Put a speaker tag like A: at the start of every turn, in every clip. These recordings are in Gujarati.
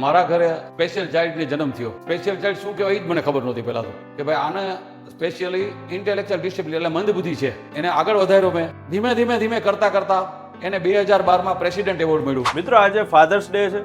A: મારા ઘરે સ્પેશિયલ ચાઇલ્ડને જન્મ થયો. સ્પેશિયલ ચાઇલ્ડ શું કહેવાય? એ જ મને ખબર નહોતી પહેલાં તો. કે ભાઈ, આને સ્પેશિયલી ઇન્ટેલેક્ચુઅલ ડિસેબિલિટી એટલે મંદબુદ્ધિ છે. એને આગળ વધાર્યો મેં. ધીમે ધીમે ધીમે કરતા કરતા એને બે હજાર બારમાં પ્રેસિડેન્ટ એવોર્ડ મળ્યું.
B: મિત્રો, આજે ફાધર્સ ડે છે.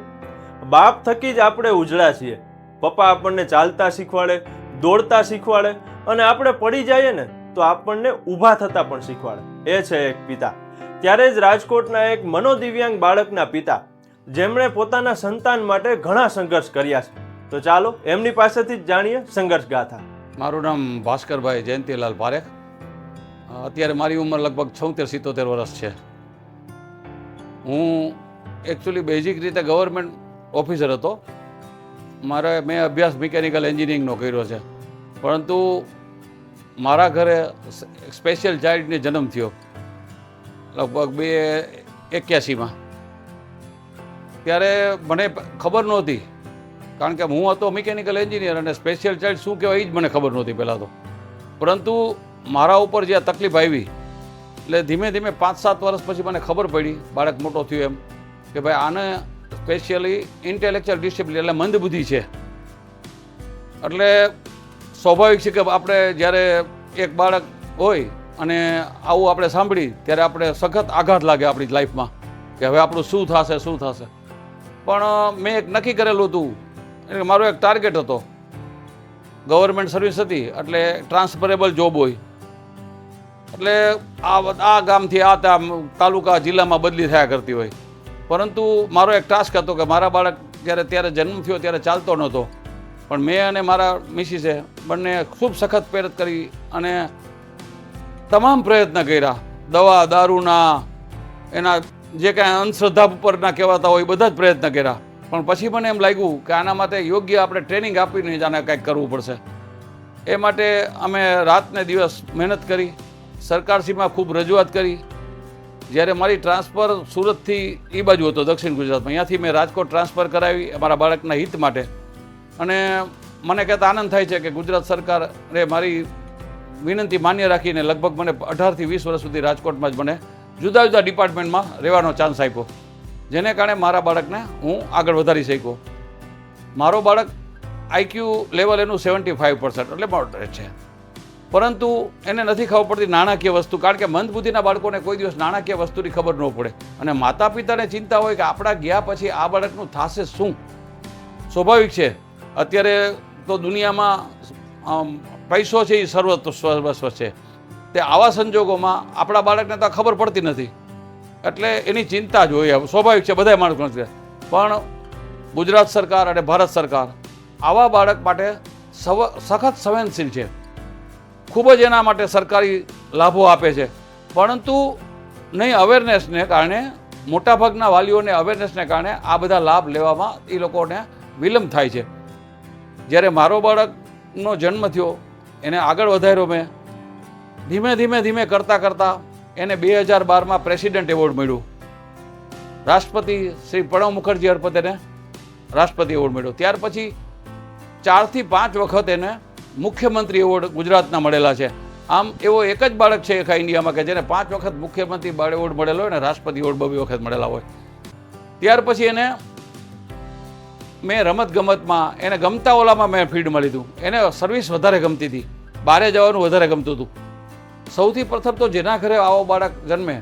B: બાપ થકી જ આપણે ઉજળા છીએ. પપ્પા આપણને ચાલતા શીખવાડે, દોડતા શીખવાડે અને આપણે પડી જઈએ ને, તો આપણને ઊભા થતા પણ શીખવાડે. એ છે એક પિતા. ત્યારે જ રાજકોટના એક મનોદિવ્યાંગ બાળકના પિતા જેમણે પોતાના સંતાન માટે ઘણા સંઘર્ષ કર્યા છે. તો ચાલો, એમની પાસેથી જ જાણીએ સંઘર્ષ ગાથા.
A: મારું નામ ભાસ્કરભાઈ જયંતિલાલ પારેખ. અત્યારે મારી ઉંમર લગભગ છોતેર, સિત્તોતેર વર્ષ છે. હું એકચ્યુઅલી બેઝિક રીતે ગવર્મેન્ટ ઓફિસર હતો. મારે, મેં અભ્યાસ મિકેનિકલ એન્જિનિયરિંગનો કર્યો છે. પરંતુ મારા ઘરે સ્પેશિયલ ચાઇલ્ડને જન્મ થયો. લગભગ બે, એક્યાસીમાં. ત્યારે મને ખબર નહોતી. કારણ કે હું હતો મિકેનિકલ એન્જિનિયર અને સ્પેશિયલ ચાઇલ્ડ શું કહેવાય એ જ મને ખબર નહોતી પહેલાં તો. પરંતુ મારા ઉપર જે આ તકલીફ આવી, એટલે ધીમે ધીમે પાંચ સાત વર્ષ પછી મને ખબર પડી, બાળક મોટો થયો એમ, કે ભાઈ આને સ્પેશિયલી ઇન્ટેલેક્ચ્યુઅલ ડિસેબિલિટી એટલે મંદબુદ્ધિ છે. એટલે સ્વાભાવિક છે કે આપણે જ્યારે એક બાળક હોય અને આવું આપણે સાંભળી, ત્યારે આપણે સખત આઘાત લાગે આપણી લાઈફમાં કે હવે આપણું શું થશે શું થશે. પણ મેં એક નક્કી કરેલું હતું. એટલે મારો એક ટાર્ગેટ હતો. ગવર્મેન્ટ સર્વિસ હતી, એટલે ટ્રાન્સફરેબલ જોબ હોય. એટલે આ આ ગામથી આ તાલુકા, જિલ્લામાં બદલી થયા કરતી હોય. પરંતુ મારો એક ટાસ્ક હતો કે મારા બાળક જ્યારે, ત્યારે જન્મ થયો ત્યારે ચાલતો નહોતો. પણ મેં અને મારા મિસિસે બંને ખૂબ સખત મહેનત કરી અને તમામ પ્રયત્ન કર્યા. દવા, દારૂના, એના જે કાંઈ અંધશ્રદ્ધા ઉપરના કહેવાતા હોય બધા જ પ્રયત્ન કર્યા. પણ પછી મને એમ લાગ્યું કે આના માટે યોગ્ય આપણે ટ્રેનિંગ આપીને જ આને કંઈક કરવું પડશે. એ માટે અમે રાતને દિવસ મહેનત કરી સરકારશ્રીમાં ખૂબ રજૂઆત કરી. જ્યારે મારી ટ્રાન્સફર સુરતથી એ બાજુ હતો, દક્ષિણ ગુજરાતમાં. અહીંયાથી મેં રાજકોટ ટ્રાન્સફર કરાવી અમારા બાળકના હિત માટે. અને મને કહેતા આનંદ થાય છે કે ગુજરાત સરકારે મારી વિનંતી માન્ય રાખીને લગભગ મને અઢારથી વીસ વર્ષ સુધી રાજકોટમાં જ મને જુદા જુદા ડિપાર્ટમેન્ટમાં રહેવાનો ચાન્સ આપ્યો. જેને કારણે મારા બાળકને હું આગળ વધારી શક્યો. મારો બાળક આઈક્યુ લેવલ એનું સેવન્ટી ફાઇવ પર્સન્ટ એટલે મોડરેટ છે. પરંતુ એને નથી ખબર પડતી નાણાકીય વસ્તુ, કારણ કે મંદબુદ્ધિના બાળકોને કોઈ દિવસ નાણાકીય વસ્તુની ખબર ન પડે. અને માતા પિતાને ચિંતા હોય કે આપણા ગયા પછી આ બાળકનું થશે શું? સ્વાભાવિક છે. અત્યારે તો દુનિયામાં પૈસો છે એ સર્વસ્વ છે. તે આવા સંજોગોમાં આપણા બાળકને તો ખબર પડતી નથી. એટલે એની ચિંતા જ હોય, સ્વાભાવિક છે બધા માણસો પણ ગુજરાત સરકાર અને ભારત સરકાર આવા બાળક માટે સવ, સખત સંવેદનશીલ છે. ખૂબ જ એના માટે સરકારી લાભો આપે છે. પરંતુ નહીં અવેરનેસને કારણે, મોટાભાગના વાલીઓને અવેરનેસને કારણે આ બધા લાભ લેવામાં એ લોકોને વિલંબ થાય છે. જ્યારે મારો બાળકનો જન્મ થયો, એને આગળ વધાર્યો મેં ધીમે ધીમે ધીમે કરતાં કરતાં એને બે હજાર બારમાં પ્રેસિડેન્ટ એવોર્ડ મળ્યું. રાષ્ટ્રપતિ શ્રી પ્રણવ મુખર્જી હરપતેને રાષ્ટ્રપતિ એવોર્ડ મળ્યો. ત્યાર પછી ચારથી પાંચ વખત એને મુખ્યમંત્રી એવોર્ડ ગુજરાતના મળેલા છે. આમ એવો એક જ બાળક છે આખા ઇન્ડિયામાં કે જેને પાંચ વખત મુખ્યમંત્રી બાળ એવોર્ડ મળેલો હોય ને રાષ્ટ્રપતિ એવોર્ડ બબે વખત મળેલા હોય. ત્યાર પછી એને મેં રમત ગમતમાં એને ગમતા ઓલામાં મેં ફીડ મળી હતું એને સર્વિસ વધારે ગમતી હતી. બહારે જવાનું વધારે ગમતું હતું. સૌથી પ્રથમ તો જેના ઘરે આવો બાળક જન્મે,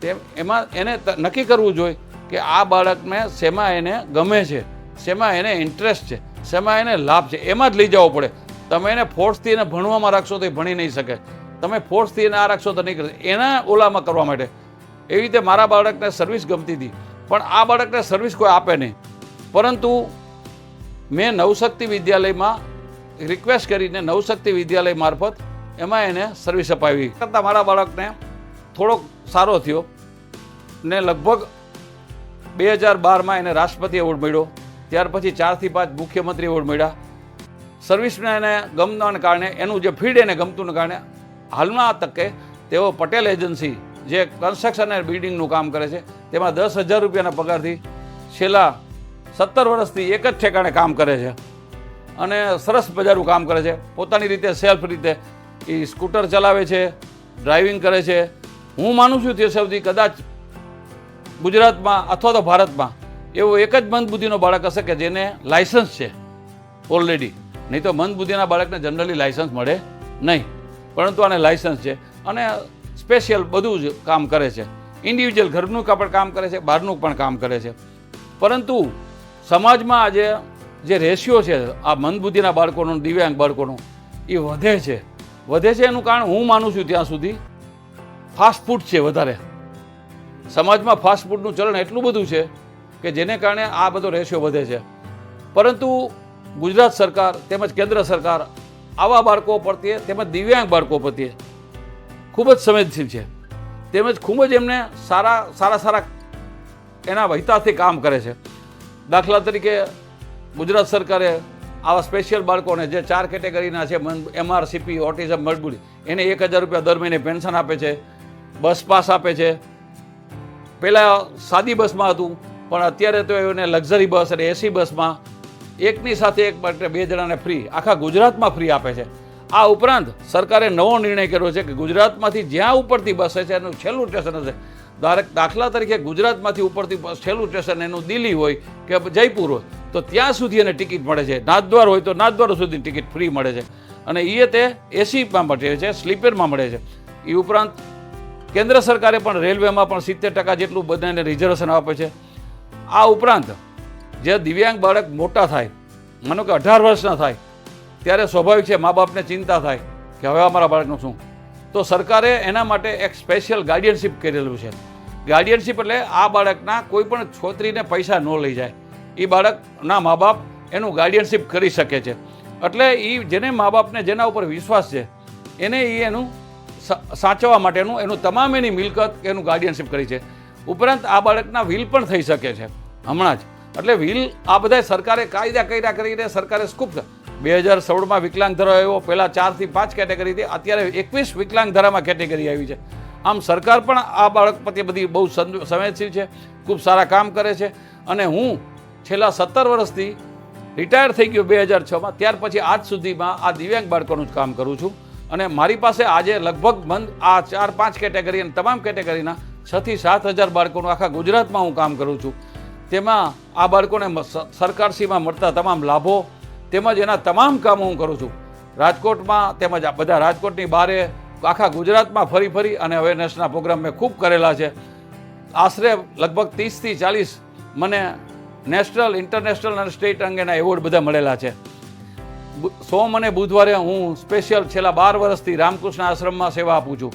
A: તેમ એમાં એને નક્કી કરવું જોઈએ કે આ બાળકને શેમાં એને ગમે છે, શેમાં એને ઇન્ટરેસ્ટ છે, શેમાં એને લાભ છે, એમાં જ લઈ જવો પડે. તમે એને ફોર્સથી એને ભણવામાં રાખશો તો એ ભણી નહીં શકે. તમે ફોર્સથી એને આ રાખશો તો નહીં કરશે એના ઓલામાં કરવા માટે. એવી રીતે મારા બાળકને સર્વિસ ગમતી હતી, પણ આ બાળકને સર્વિસ કોઈ આપે નહીં. પરંતુ મેં નવશક્તિ વિદ્યાલયમાં રિક્વેસ્ટ કરીને નવશક્તિ વિદ્યાલય મારફત એમાં એને સર્વિસ અપાવી. કરતાં મારા બાળકને થોડોક સારો થયો ને લગભગ બે હજાર બારમાં એને રાષ્ટ્રપતિ એવોર્ડ મળ્યો. ત્યાર પછી ચારથી પાંચ મુખ્યમંત્રી એવોર્ડ મળ્યા. સર્વિસને એને ગમવાને કારણે, એનું જે ફીલ્ડ એને ગમતું કારણે, હાલના તકે તેઓ પટેલ એજન્સી, જે કન્સ્ટ્રક્શન અને બિલ્ડિંગનું કામ કરે છે, તેમાં દસ હજાર રૂપિયાના પગારથી છેલ્લા સત્તર વર્ષથી એક જ ઠેકાણે કામ કરે છે. અને સરસ મજાનું કામ કરે છે. પોતાની રીતે સેલ્ફ રીતે એ સ્કૂટર ચલાવે છે, ડ્રાઇવિંગ કરે છે. હું માનું છું તે સુધી કદાચ ગુજરાતમાં અથવા તો ભારતમાં એવો એક જ મંદબુદ્ધિનો બાળક હશે કે જેને લાયસન્સ છે ઓલરેડી. નહીં તો મંદબુદ્ધિના બાળકને જનરલી લાયસન્સ મળે નહીં. પરંતુ આને લાયસન્સ છે. અને સ્પેશિયલ બધું જ કામ કરે છે. ઇન્ડિવિજ્યુઅલ ઘરનું પણ કામ કરે છે, બહારનું પણ કામ કરે છે. પરંતુ સમાજમાં આજે જે રેશિયો છે, આ મંદબુદ્ધિના બાળકોનો, દિવ્યાંગ બાળકોનો, એ વધે છે. વધે છે એનું કારણ હું માનું છું ત્યાં સુધી. ફાસ્ટ ફૂડ છે વધારે. સમાજમાં ફાસ્ટ ફૂડનું ચલણ એટલું બધું છે કે જેને કારણે આ બધો રેશિયો વધે છે. પરંતુ ગુજરાત સરકાર તેમજ કેન્દ્ર સરકાર આવા બાળકો પ્રત્યે તેમજ દિવ્યાંગ બાળકો પ્રત્યે ખૂબ જ સંવેદનશીલ છે. તેમજ ખૂબ જ એમને સારા સારા સારા એના હિતાર્થી કામ કરે છે. દાખલા તરીકે ગુજરાત સરકારે આવા સ્પેશિયલ બાળકોને જે ચાર કેટેગરીના છે એમઆરસીપી ઓટિઝમ મજબૂરી એને એક હજાર રૂપિયા દર મહિને પેન્શન આપે છે બસ પાસ આપે છે. પહેલાં સાદી બસમાં હતું, પણ અત્યારે તો એને લક્ઝરી બસ અને એસી બસમાં એકની સાથે એક માટે બે જણાને ફ્રી આખા ગુજરાતમાં ફ્રી આપે છે. આ ઉપરાંત સરકારે નવો નિર્ણય કર્યો છે કે ગુજરાતમાંથી જ્યાં ઉપરથી બસ છે એનું છેલ્લું સ્ટેશન હશે દાખલા દાખલા તરીકે ગુજરાતમાંથી ઉપરથી છેલ્લું સ્ટેશન એનું દિલ્હી હોય કે જયપુર હોય, તો ત્યાં સુધી એને ટિકિટ મળે છે. નાથદ્વાર હોય તો નાથદ્વાર સુધી ટિકિટ ફ્રી મળે છે. અને એ તે એસીમાં મળે છે, સ્લીપરમાં મળે છે. એ ઉપરાંત કેન્દ્ર સરકારે પણ રેલવેમાં પણ સિત્તેર ટકા જેટલું બધાને રિઝર્વેશન આપે છે. આ ઉપરાંત જે દિવ્યાંગ બાળક મોટા થાય, માનો કે અઢાર વર્ષના થાય, ત્યારે સ્વાભાવિક છે મા બાપને ચિંતા થાય કે હવે અમારા બાળકનું શું? તો સરકારે એના માટે એક સ્પેશિયલ ગાર્ડિયનશીપ કરેલું છે. ગાર્ડિયનશીપ એટલે આ બાળકના કોઈ પણ છોતરીને પૈસા ન લઈ જાય. એ બાળકના મા બાપ એનું ગાર્ડિયનશીપ કરી શકે છે. એટલે એ જેને મા બાપને જેના ઉપર વિશ્વાસ છે, એને એ એનું સાચવવા માટેનું એનું તમામ એની મિલકત એનું ગાર્ડિયનશીપ કરી છે. ઉપરાંત આ બાળકના વિલ પણ થઈ શકે છે, હમણાં જ. એટલે વિલ આ બધા સરકારે કાયદા કર્યા કરીને સરકારે સ્કૂપ બે હજાર સોળમાં વિકલાંગ ધારો આવ્યો. પહેલાં ચારથી પાંચ કેટેગરી હતી. અત્યારે એકવીસ વિકલાંગ ધારામાં કેટેગરી આવી છે. આમ સરકાર પણ આ બાળક પ્રત્યે બધી બહુ સંવેદનશીલ છે. ખૂબ સારા કામ કરે છે. અને હું છેલ્લા સત્તર વર્ષથી રિટાયર થઈ ગયો બે હજાર છમાં. ત્યાર પછી આજ સુધીમાં આ દિવ્યાંગ બાળકોનું જ કામ કરું છું. અને મારી પાસે આજે લગભગ બંધ આ ચાર પાંચ કેટેગરી અને તમામ કેટેગરીના છથી સાત હજાર બાળકોનું આખા ગુજરાતમાં હું કામ કરું છું. તેમાં આ બાળકોને સરકારશ્રીમાં મળતા તમામ લાભો તેમજ એના તમામ કામો હું કરું છું. રાજકોટમાં તેમજ બધા રાજકોટની બહારે આખા ગુજરાતમાં ફરી ફરી અને અવેરનેસના પ્રોગ્રામ મેં ખૂબ કરેલા છે. આશરે લગભગ ત્રીસથી ચાલીસ મને નેશનલ, ઇન્ટરનેશનલ અને સ્ટેટ અંગેના એવોર્ડ બધા મળેલા છે. સોમ અને બુધવારે હું સ્પેશિયલ છેલ્લા બાર વર્ષથી રામકૃષ્ણ આશ્રમમાં સેવા આપું છું.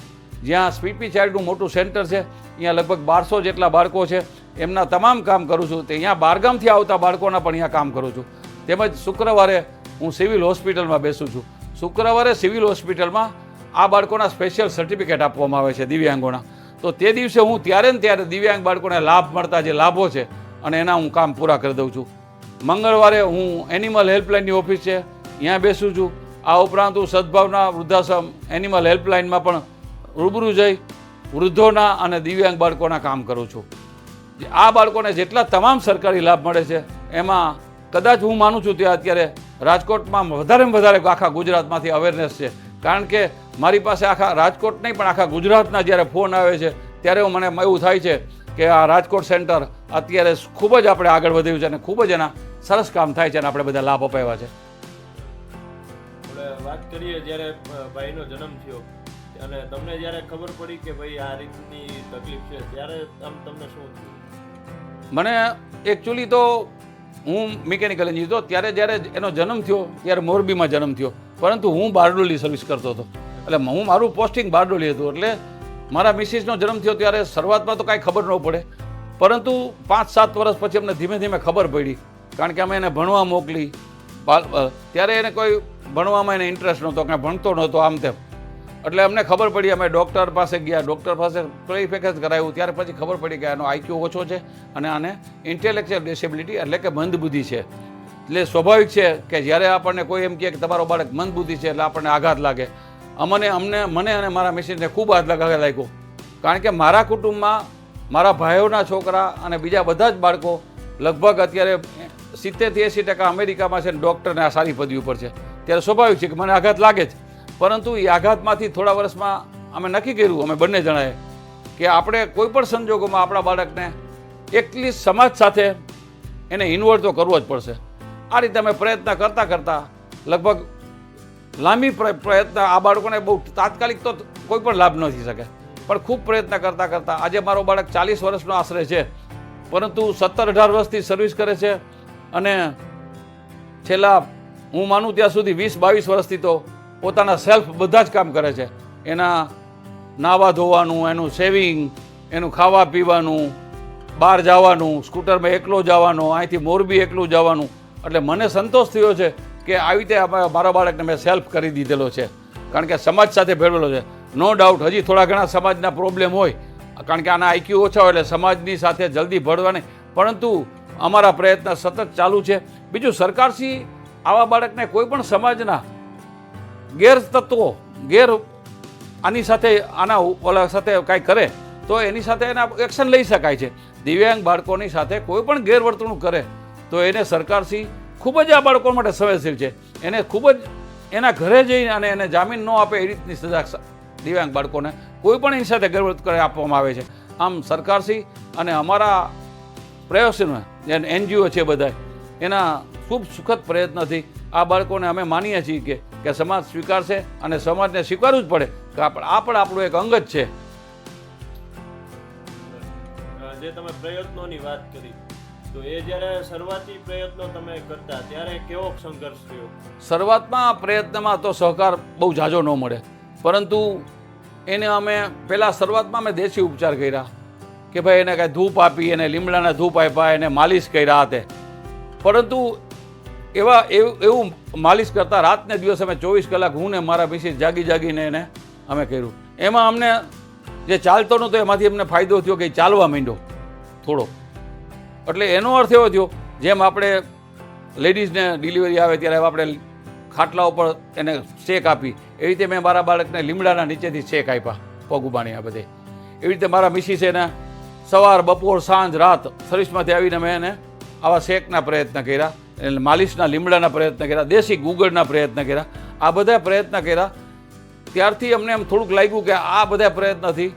A: જ્યાં સ્પીપી ચાઇલ્ડનું મોટું સેન્ટર છે અહીંયા લગભગ બારસો જેટલા બાળકો છે. એમના તમામ કામ કરું છું. તે અહીંયા બારગામથી આવતા બાળકોના પણ અહીંયા કામ કરું છું. તેમજ શુક્રવારે હું સિવિલ હોસ્પિટલમાં બેસું છું. શુક્રવારે સિવિલ હોસ્પિટલમાં આ બાળકોના સ્પેશિયલ સર્ટિફિકેટ આપવામાં આવે છે દિવ્યાંગોના. તો તે દિવસે હું ત્યારે ને ત્યારે દિવ્યાંગ બાળકોને લાભ મળતા જે લાભો છે અને એના હું કામ પૂરા કરી દઉં છું. મંગળવારે હું એનિમલ હેલ્પલાઇનની ઓફિસ છે ત્યાં બેસું છું. આ ઉપરાંત હું સદભાવના વૃદ્ધાશ્રમ એનિમલ હેલ્પલાઇનમાં પણ રૂબરૂ જઈ વૃદ્ધોના અને દિવ્યાંગ બાળકોના કામ કરું છું. આ બાળકોને જેટલા તમામ સરકારી લાભ મળે છે, એમાં કદાચ હું માનું છું ત્યાં અત્યારે રાજકોટમાં વધારેમાં વધારે આખા ગુજરાતમાંથી અવેરનેસ છે. કારણ કે મારી પાસે આખા રાજકોટ નહીં પણ આખા ગુજરાતના જ્યારે ફોન આવે છે ત્યારે મને એવું થાય છે કે આ રાજકોટ સેન્ટર અત્યારે ખૂબ જ આપણે આગળ વધ્યું છે અને ખૂબ જ એના સરસ કામ થાય છે અને આપણે બધા લાભ અપાવ્યા છે.
B: વાત કરીએ જ્યારે ભાઈનો જન્મ થયો. અને તમને જ્યારે ખબર પડી કે ભાઈ આ રીતની તકલીફ છે ત્યારે આમ તમને શું
A: મને એકચ્યુઅલી તો હું મિકેનિકલ એન્જિનિયર હતો, ત્યારે જ્યારે એનો જન્મ થયો, ત્યારે મોરબીમાં જન્મ થયો. પરંતુ હું બારડોલી સર્વિસ કરતો હતો. એટલે હું મારું પોસ્ટિંગ બારડોલી હતું. એટલે મારા મિસિસનો જન્મ થયો ત્યારે શરૂઆતમાં તો કાંઈ ખબર ન પડે. પરંતુ પાંચ સાત વર્ષ પછી અમને ધીમે ધીમે ખબર પડી. કારણ કે અમે એને ભણવા મોકલી. ત્યારે એને કોઈ ભણવામાં એને ઇન્ટરેસ્ટ નહોતો, કાંઈ ભણતો નહોતો આમ તેમ. એટલે અમને ખબર પડી, અમે ડૉક્ટર પાસે ગયા. ડૉક્ટર પાસે ક્લેરિફિકેશન કરાવ્યું ત્યાર પછી ખબર પડી કે આનો આઈક્યુ ઓછો છે અને આને ઇન્ટેલેક્ચ્યુઅલ ડિસેબિલિટી એટલે કે મંદબુદ્ધિ છે. એટલે સ્વાભાવિક છે કે જ્યારે આપણને કોઈ એમ કહે કે તમારો બાળક મંદબુદ્ધિ છે એટલે આપણને આઘાત લાગે. અમને અમને, મને અને મારા મિસિસને ખૂબ આઘાત લાગ્યો. કારણ કે મારા કુટુંબમાં મારા ભાઈઓના છોકરા અને બીજા બધા જ બાળકો લગભગ અત્યારે સિત્તેરથી એંસી ટકા અમેરિકામાં છે ડૉક્ટરને આ સારી પદવી ઉપર છે. ત્યારે સ્વાભાવિક છે કે મને આઘાત લાગે જ. પરંતુ એ આઘાતમાંથી થોડા વર્ષમાં અમે નક્કી કર્યું, અમે બંને જણાએ, કે આપણે કોઈ પણ સંજોગોમાં આપણા બાળકને એકલી સમાજ સાથે એને ઇન્વોલ્વ તો કરવો જ પડશે. આ રીતે અમે પ્રયત્ન કરતાં કરતાં લગભગ લાંબી પ્રયત્ન, આ બાળકોને બહુ તાત્કાલિક તો કોઈ પણ લાભ નથી શકે. પણ ખૂબ પ્રયત્ન કરતાં કરતાં, આજે મારો બાળક ચાલીસ વર્ષનો આશરે છે, પરંતુ સત્તર અઢાર વર્ષથી સર્વિસ કરે છે અને છેલ્લા, હું માનું ત્યાં સુધી વીસ બાવીસ વર્ષથી તો પોતાના સેલ્ફ બધા જ કામ કરે છે. એના નાવા ધોવાનું, એનું સેવિંગ એનું ખાવા પીવાનું, બહાર જવાનું, સ્કૂટરમાં એકલો જવાનો, અહીંથી મોરબી એકલું જવાનું. એટલે મને સંતોષ થયો છે કે આવી રીતે મારા બાળકને મેં સેલ્ફ કરી દીધેલો છે. કારણ કે સમાજ સાથે ભેળવેલો છે. નો ડાઉટ હજી થોડા ઘણા સમાજના પ્રોબ્લેમ હોય. કારણ કે આના આઈક્યુ ઓછા હોય એટલે સમાજની સાથે જલ્દી ભળવાની પરંતુ અમારા પ્રયત્ન સતત ચાલુ છે. બીજું સરકારશ્રી આવા બાળકને કોઈ પણ સમાજના ગેર તત્વો, ગેર આની સાથે આના ઓલા સાથે કાંઈ કરે, તો એની સાથે એના એક્શન લઈ શકાય છે. દિવ્યાંગ બાળકોની સાથે કોઈ પણ ગેરવર્તણૂક કરે, તો એને સરકારશ્રી ખૂબ જ આ બાળકો માટે સંવેદનશીલ છે. એને ખૂબ જ એના ઘરે જઈને અને એને જામીન ન આપે એ રીતની સજા દિવ્યાંગ બાળકોને કોઈ પણ એની સાથે ગેરવર્ત કરે આપવામાં આવે છે. આમ સરકારશ્રી અને અમારા પ્રયાસોને એનજીઓ છે બધા એના ખૂબ સુખદ પ્રયત્નથી આ બાળકોને અમે માનીએ છીએ કે કે સમાજ સ્વીકારશે અને સમાજને સ્વીકારવું જ પડે કે આ પણ આપણું એક અંગ જ છે.
B: જે તમે પ્રયત્નોની વાત કરી તો એ જ્યારે શરૂઆતી પ્રયત્નો તમે કરતા ત્યારે કેવો સંઘર્ષ થયો?
A: શરૂઆતમાં પ્રયત્નમાં તો સહકાર બહુ ઝાઝો ન મળે પરંતુ એને અમે પહેલાં શરૂઆતમાં અમે દેશી ઉપચાર કર્યા કે ભાઈ એને કાંઈ ધૂપ આપી એને લીમડાના ધૂપ આપ્યા એને માલિશ કર્યા હતા પરંતુ એવા એવું માલિશ કરતાં રાતને દિવસ અમે ચોવીસ કલાક હું ને મારા મિસિસ જાગી જાગીને એને અમે કર્યું. એમાં અમને જે ચાલતો નહોતો એમાંથી અમને ફાયદો થયો કે ચાલવા માંડ્યો થોડો. એટલે એનો અર્થ એવો થયો, જેમ આપણે લેડીઝને ડિલિવરી આવે ત્યારે આપણે ખાટલા ઉપર એને શેક આપી. એવી રીતે મેં મારા બાળકને લીમડાના નીચેથી શેક આપ્યા, પગ ઉબાણી આ બધે. એવી રીતે મારા મિસિસ એને સવાર, બપોર, સાંજ, રાત, સર્વિસમાંથી આવીને મેં એને આવા શેકના પ્રયત્ન કર્યા. એટલે માલિશના લીમડાના પ્રયત્ન કર્યા, દેશી ગુગળના પ્રયત્ન કર્યા. આ બધા પ્રયત્ન કર્યા. ત્યારથી અમને એમ થોડુંક લાગ્યું કે આ બધા પ્રયત્નથી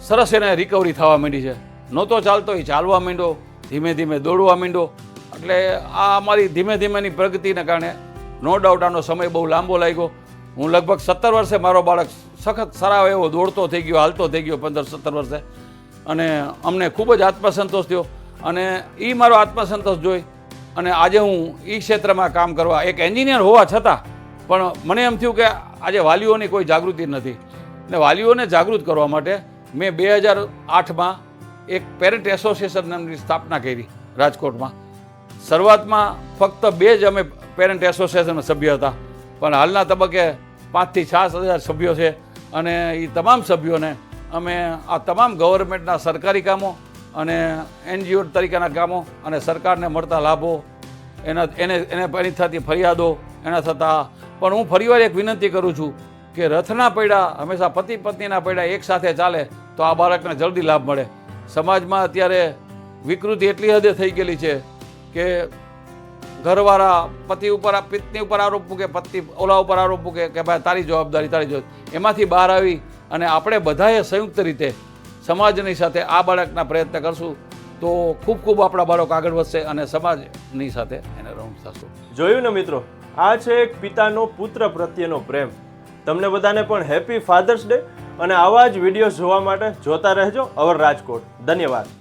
A: સરસ એને રિકવરી થવા માંડી છે. નહોતો ચાલતો, એ ચાલવા માંડ્યો, ધીમે ધીમે દોડવા માંડ્યો. એટલે આ અમારી ધીમે ધીમેની પ્રગતિને કારણે નો ડાઉટ આનો સમય બહુ લાંબો લાગ્યો. હું લગભગ સત્તર વર્ષે મારો બાળક સખત સારા એવો દોડતો થઈ ગયો, હાલતો થઈ ગયો પંદર સત્તર વર્ષે. અને અમને ખૂબ જ આત્મસંતોષ થયો. અને એ મારો આત્મસંતોષ જોઈ અને આજે હું એ ક્ષેત્રમાં કામ કરવા એક એન્જિનિયર હોવા છતાં પણ મને એમ થયું કે આજે વાલીઓની કોઈ જાગૃતિ નથી. ને વાલીઓને જાગૃત કરવા માટે મેં બે હજાર આઠમાં એક પેરેન્ટ એસોસિએશન નામની સ્થાપના કરી રાજકોટમાં. શરૂઆતમાં ફક્ત બે જ અમે પેરેન્ટ એસોસિએશનના સભ્ય હતા. પણ હાલના તબક્કે પાંચથી છ હજાર સભ્યો છે અને એ તમામ સભ્યોને અમે આ તમામ ગવર્મેન્ટના સરકારી કામો અને એનજીઓ તરીકેના કામો અને સરકારને મળતા લાભો, એના, એને એને એની થતી ફરિયાદો, એના થતા, પણ હું ફરીવાર એક વિનંતી કરું છું કે રથના પૈડા હંમેશા પતિ પત્નીના પૈડા એકસાથે ચાલે તો આ બાળકને જલ્દી લાભ મળે. સમાજમાં અત્યારે વિકૃતિ એટલી હદે થઈ ગયેલી છે કે ઘરવાળા પતિ ઉપર, પત્ની ઉપર આરોપ મૂકે, પતિ, ઓલા ઉપર આરોપ મૂકે કે ભાઈ તારી જવાબદારી તારી જવાબદારી. એમાંથી બહાર આવી અને આપણે બધાએ સંયુક્ત રીતે સમાજની સાથે આ બાળકના પ્રયત્ન કરશું તો ખૂબ ખૂબ આપણા બાળકો આગળ વધશે અને સમાજની સાથે એને રમ થશું.
B: જોયું ને મિત્રો, આ છે એક પિતાનો પુત્ર પ્રત્યેનો પ્રેમ. તમને બધાને પણ હેપી ફાધર્સ ડે અને આવા જ વીડિયો જોવા માટે જોતા રહેજો અવર રાજકોટ. ધન્યવાદ.